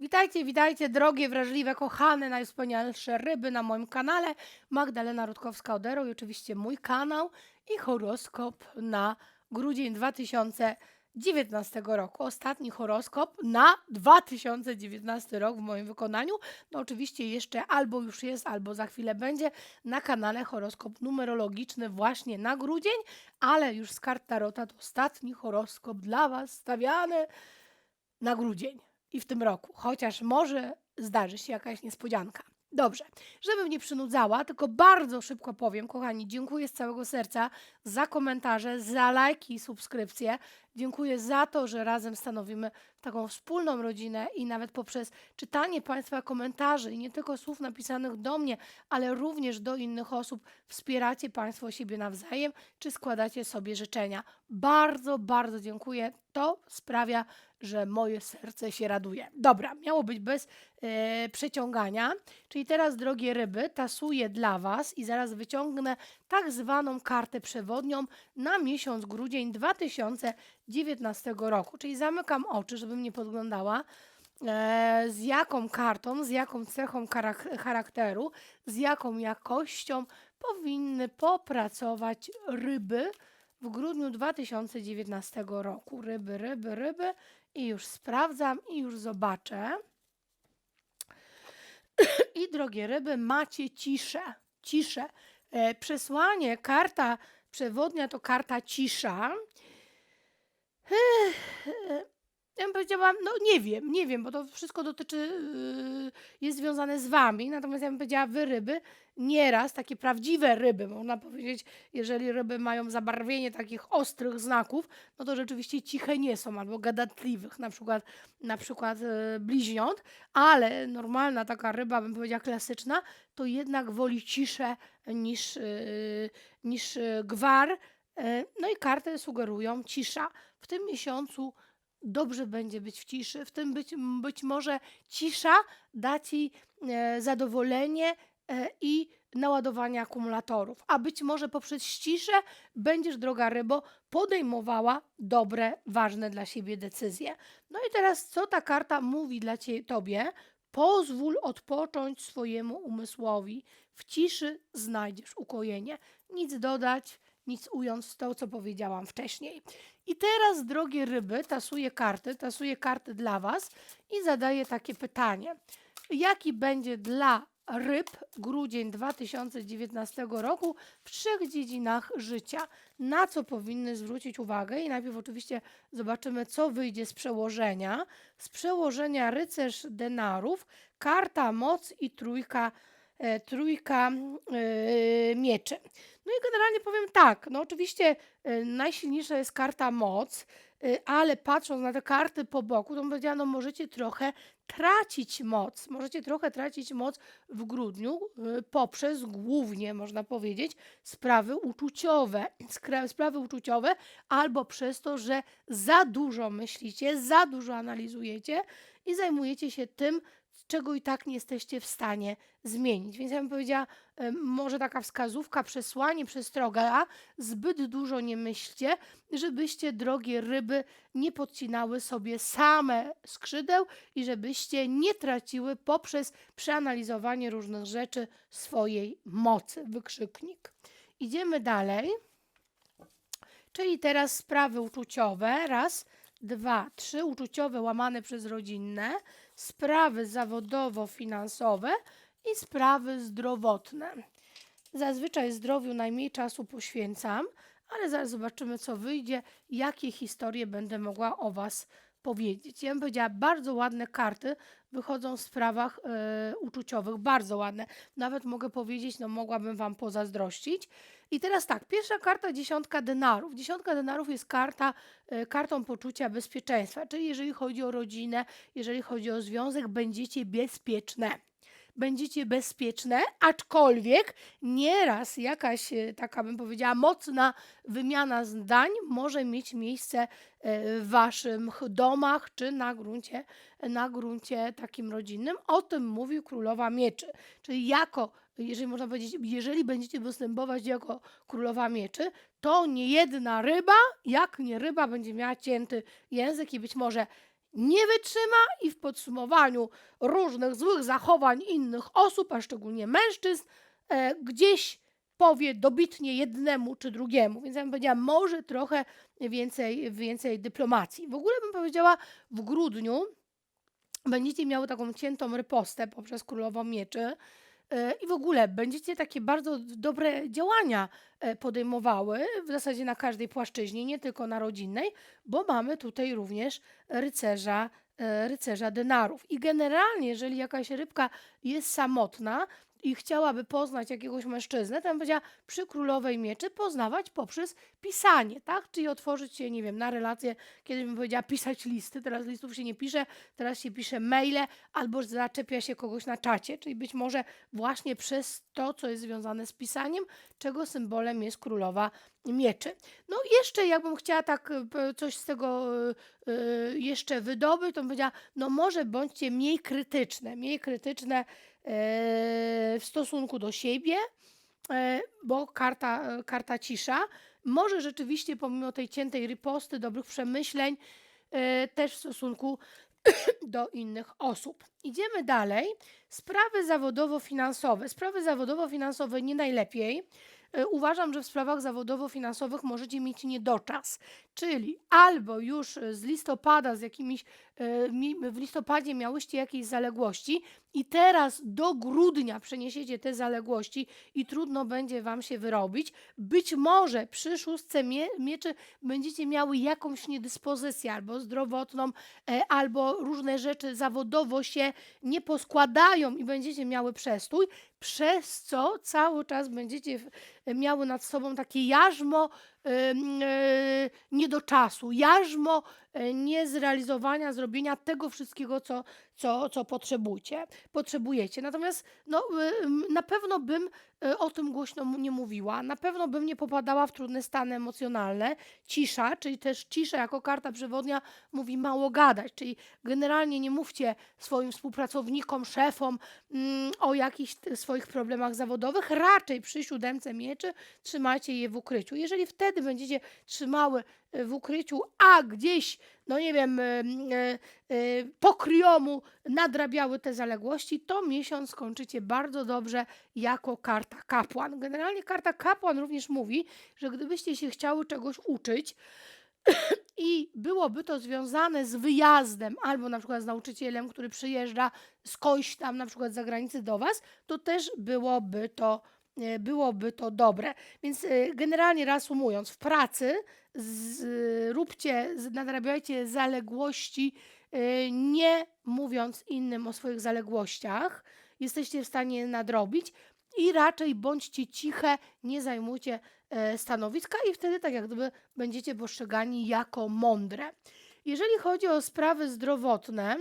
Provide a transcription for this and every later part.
Witajcie, witajcie, drogie, wrażliwe, kochane, najwspanialsze ryby na moim kanale. Magdalena Rutkowska-Odero i oczywiście mój kanał i horoskop na grudzień 2019 roku. Ostatni horoskop na 2019 rok w moim wykonaniu. No oczywiście jeszcze albo już jest, albo za chwilę będzie na kanale horoskop numerologiczny właśnie na grudzień, ale już z kart Tarota to ostatni horoskop dla Was stawiany na grudzień i w tym roku, chociaż może zdarzy się jakaś niespodzianka. Dobrze, żebym nie przynudzała, tylko bardzo szybko powiem, kochani, dziękuję z całego serca za komentarze, za lajki i subskrypcje. Dziękuję za to, że razem stanowimy taką wspólną rodzinę i nawet poprzez czytanie Państwa komentarzy i nie tylko słów napisanych do mnie, ale również do innych osób wspieracie Państwo siebie nawzajem, czy składacie sobie życzenia. Bardzo, bardzo dziękuję. To sprawia, że moje serce się raduje. Dobra, miało być bez e, przeciągania. Czyli teraz, drogie ryby, tasuję dla Was i zaraz wyciągnę tak zwaną kartę przewodnią na miesiąc grudzień 2019 roku. Czyli zamykam oczy, żebym nie podglądała. E, z jaką kartą, z jaką cechą charak- charakteru, z jaką jakością powinny popracować ryby w grudniu 2019 roku. Ryby, ryby, ryby. I już sprawdzam i już zobaczę. I drogie ryby, macie ciszę. Ciszę. E, przesłanie, karta przewodnia to karta cisza. E, Ja bym powiedziała, no nie wiem, nie wiem, bo to wszystko dotyczy, yy, jest związane z wami. Natomiast ja bym powiedziała, wy ryby, nieraz takie prawdziwe ryby, można powiedzieć, jeżeli ryby mają zabarwienie takich ostrych znaków, no to rzeczywiście ciche nie są, albo gadatliwych, na przykład, na przykład yy, bliźniąt, ale normalna taka ryba, bym powiedziała klasyczna, to jednak woli ciszę niż, yy, niż gwar. Yy, No i karty sugerują cisza. W tym miesiącu dobrze będzie być w ciszy. W tym być, być może cisza da ci e, zadowolenie e, i naładowanie akumulatorów. A być może poprzez ciszę będziesz, droga rybo, podejmowała dobre, ważne dla siebie decyzje. No i teraz, co ta karta mówi dla cie, tobie? Pozwól odpocząć swojemu umysłowi. W ciszy znajdziesz ukojenie. Nic dodać, nic ująć z to, co powiedziałam wcześniej. I teraz, drogie ryby, tasuję karty, tasuję karty dla Was i zadaję takie pytanie. Jaki będzie dla ryb grudzień 2019 roku w trzech dziedzinach życia? Na co powinny zwrócić uwagę? I najpierw oczywiście zobaczymy, co wyjdzie z przełożenia. Z przełożenia rycerz denarów, karta moc i trójka trójka e, mieczy. No i generalnie powiem tak, no oczywiście e, najsilniejsza jest karta moc, e, ale patrząc na te karty po boku, to bym powiedziała, no możecie trochę tracić moc. Możecie trochę tracić moc w grudniu e, poprzez głównie, można powiedzieć, sprawy uczuciowe. Sprawy uczuciowe albo przez to, że za dużo myślicie, za dużo analizujecie i zajmujecie się tym, czego i tak nie jesteście w stanie zmienić. Więc ja bym powiedziała, em, może taka wskazówka, przesłanie, przestroga, zbyt dużo nie myślcie, żebyście, drogie ryby, nie podcinały sobie same skrzydeł i żebyście nie traciły poprzez przeanalizowanie różnych rzeczy swojej mocy. Wykrzyknik. Idziemy dalej. Czyli teraz sprawy uczuciowe. Raz, dwa, trzy. Uczuciowe łamane przez rodzinne. Sprawy zawodowo-finansowe i sprawy zdrowotne. Zazwyczaj zdrowiu najmniej czasu poświęcam, ale zaraz zobaczymy, co wyjdzie, jakie historie będę mogła o Was powiedzieć. Ja bym powiedziała, bardzo ładne karty wychodzą w sprawach e, uczuciowych, bardzo ładne. Nawet mogę powiedzieć, no mogłabym Wam pozazdrościć. I teraz tak, pierwsza karta dziesiątka denarów. Dziesiątka denarów jest karta, e, kartą poczucia bezpieczeństwa, czyli jeżeli chodzi o rodzinę, jeżeli chodzi o związek, będziecie bezpieczne będziecie bezpieczne, aczkolwiek nieraz jakaś e, taka, bym powiedziała, mocna wymiana zdań może mieć miejsce e, w waszych domach czy na gruncie, na gruncie takim rodzinnym. O tym mówił Królowa Mieczy. Czyli jako, jeżeli można powiedzieć, jeżeli będziecie występować jako Królowa Mieczy, to nie jedna ryba, jak nie ryba, będzie miała cięty język i być może nie wytrzyma i w podsumowaniu różnych złych zachowań innych osób, a szczególnie mężczyzn, e, gdzieś powie dobitnie jednemu czy drugiemu. Więc ja bym powiedziała, może trochę więcej, więcej dyplomacji. W ogóle bym powiedziała, w grudniu będziecie miały taką ciętą rypostę poprzez Królową Mieczy. E, I w ogóle będziecie takie bardzo dobre działania e, podejmowały, w zasadzie na każdej płaszczyźnie, nie tylko na rodzinnej, bo mamy tutaj również rycerza, e, rycerza denarów. I generalnie, jeżeli jakaś rybka jest samotna i chciałaby poznać jakiegoś mężczyznę, to powiedziała przy królowej mieczy poznawać poprzez pisanie, tak? Czyli otworzyć się, nie wiem, na relacje, kiedyś bym powiedziała pisać listy, teraz listów się nie pisze, teraz się pisze maile albo zaczepia się kogoś na czacie, czyli być może właśnie przez to, co jest związane z pisaniem, czego symbolem jest królowa mieczy. No jeszcze jakbym chciała tak e, coś z tego e, e, jeszcze wydobyć, to bym powiedziała, no może bądźcie mniej krytyczne, mniej krytyczne w stosunku do siebie, bo karta, karta cisza może rzeczywiście pomimo tej ciętej riposty, dobrych przemyśleń, też w stosunku do innych osób. Idziemy dalej. Sprawy zawodowo-finansowe. Sprawy zawodowo-finansowe nie najlepiej. E, Uważam, że w sprawach zawodowo-finansowych możecie mieć niedoczas, czyli albo już z listopada, z jakimiś, e, w listopadzie miałyście jakieś zaległości i teraz do grudnia przeniesiecie te zaległości i trudno będzie Wam się wyrobić. Być może przy szóstce mie mieczy będziecie miały jakąś niedyspozycję albo zdrowotną, e, albo różne rzeczy zawodowo się nie poskładają i będziecie miały przestój, przez co cały czas będziecie miały nad sobą takie jarzmo nie do czasu, jarzmo e, niezrealizowania, zrobienia tego wszystkiego, co, co, co potrzebujecie, potrzebujecie. Natomiast no, em, na pewno bym e, o tym głośno nie mówiła, na pewno bym nie popadała w trudne stany emocjonalne. Cisza, czyli też cisza jako karta przewodnia mówi mało gadać, czyli generalnie nie mówcie swoim współpracownikom, szefom mm, o jakichś swoich problemach zawodowych, raczej przy siódemce mieczy trzymajcie je w ukryciu. Jeżeli wtedy będziecie trzymały e, w ukryciu, a gdzieś, no nie wiem, e, e, e, pokryjomu nadrabiały te zaległości, to miesiąc skończycie bardzo dobrze jako karta kapłan. Generalnie karta kapłan również mówi, że gdybyście się chciały czegoś uczyć, i byłoby to związane z wyjazdem, albo na przykład z nauczycielem, który przyjeżdża skądś tam, na przykład z zagranicy do Was, to też byłoby to, byłoby to dobre. Więc e, generalnie reasumując, w pracy z, róbcie, nadrabiajcie zaległości, e, nie mówiąc innym o swoich zaległościach. Jesteście w stanie nadrobić i raczej bądźcie ciche, nie zajmujcie e, stanowiska i wtedy tak jak gdyby będziecie postrzegani jako mądre. Jeżeli chodzi o sprawy zdrowotne,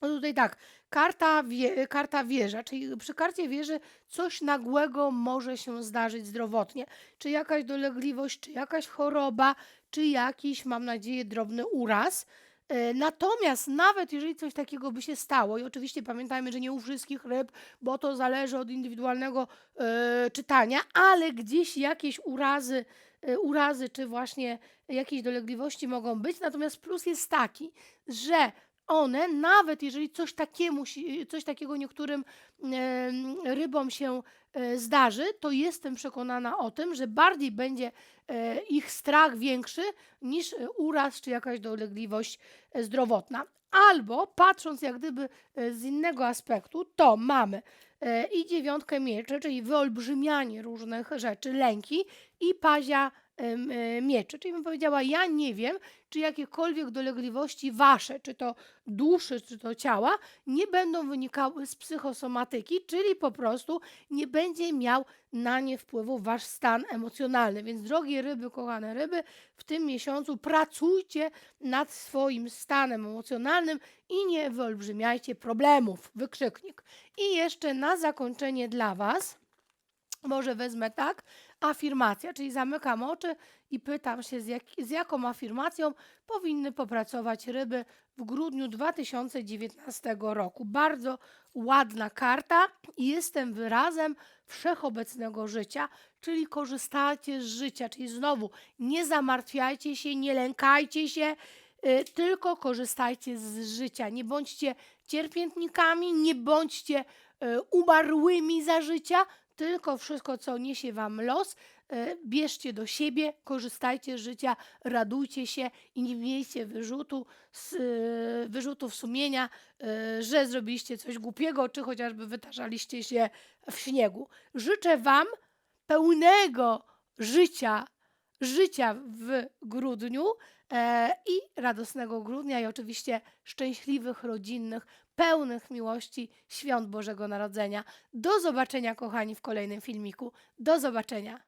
no tutaj tak, karta, wie, karta wieża, czyli przy karcie wieży coś nagłego może się zdarzyć zdrowotnie. Czy jakaś dolegliwość, czy jakaś choroba, czy jakiś, mam nadzieję, drobny uraz. E, Natomiast nawet jeżeli coś takiego by się stało, i oczywiście pamiętajmy, że nie u wszystkich ryb, bo to zależy od indywidualnego e, czytania, ale gdzieś jakieś urazy, e, urazy czy właśnie jakieś dolegliwości mogą być. Natomiast plus jest taki, że one, nawet jeżeli coś, takiemu, coś takiego niektórym rybom się e, zdarzy, to jestem przekonana o tym, że bardziej będzie e, ich strach większy niż e, uraz czy jakaś dolegliwość zdrowotna. Albo patrząc jak gdyby z innego aspektu, to mamy i dziewiątkę mieczy, czyli wyolbrzymianie różnych rzeczy, lęki i pazia mieczy. Czyli bym powiedziała, ja nie wiem, czy jakiekolwiek dolegliwości wasze, czy to duszy, czy to ciała, nie będą wynikały z psychosomatyki, czyli po prostu nie będzie miał na nie wpływu wasz stan emocjonalny. Więc drogie ryby, kochane ryby, w tym miesiącu pracujcie nad swoim stanem emocjonalnym i nie wyolbrzymiajcie problemów. Wykrzyknik. I jeszcze na zakończenie dla was, może wezmę tak, afirmacja, czyli zamykam oczy i pytam się, z, jak, z jaką afirmacją powinny popracować ryby w grudniu 2019 roku. Bardzo ładna karta i jestem wyrazem wszechobecnego życia, czyli korzystajcie z życia, czyli znowu nie zamartwiajcie się, nie lękajcie się, y, tylko korzystajcie z życia. Nie bądźcie cierpiętnikami, nie bądźcie y, umarłymi za życia, tylko wszystko, co niesie wam los, y, bierzcie do siebie, korzystajcie z życia, radujcie się i nie miejcie wyrzutu, y, wyrzutów sumienia, y, że zrobiliście coś głupiego, czy chociażby wytarzaliście się w śniegu. Życzę wam pełnego życia, życia w grudniu e, i radosnego grudnia i oczywiście szczęśliwych, rodzinnych, pełnych miłości świąt Bożego Narodzenia. Do zobaczenia, kochani, w kolejnym filmiku. Do zobaczenia.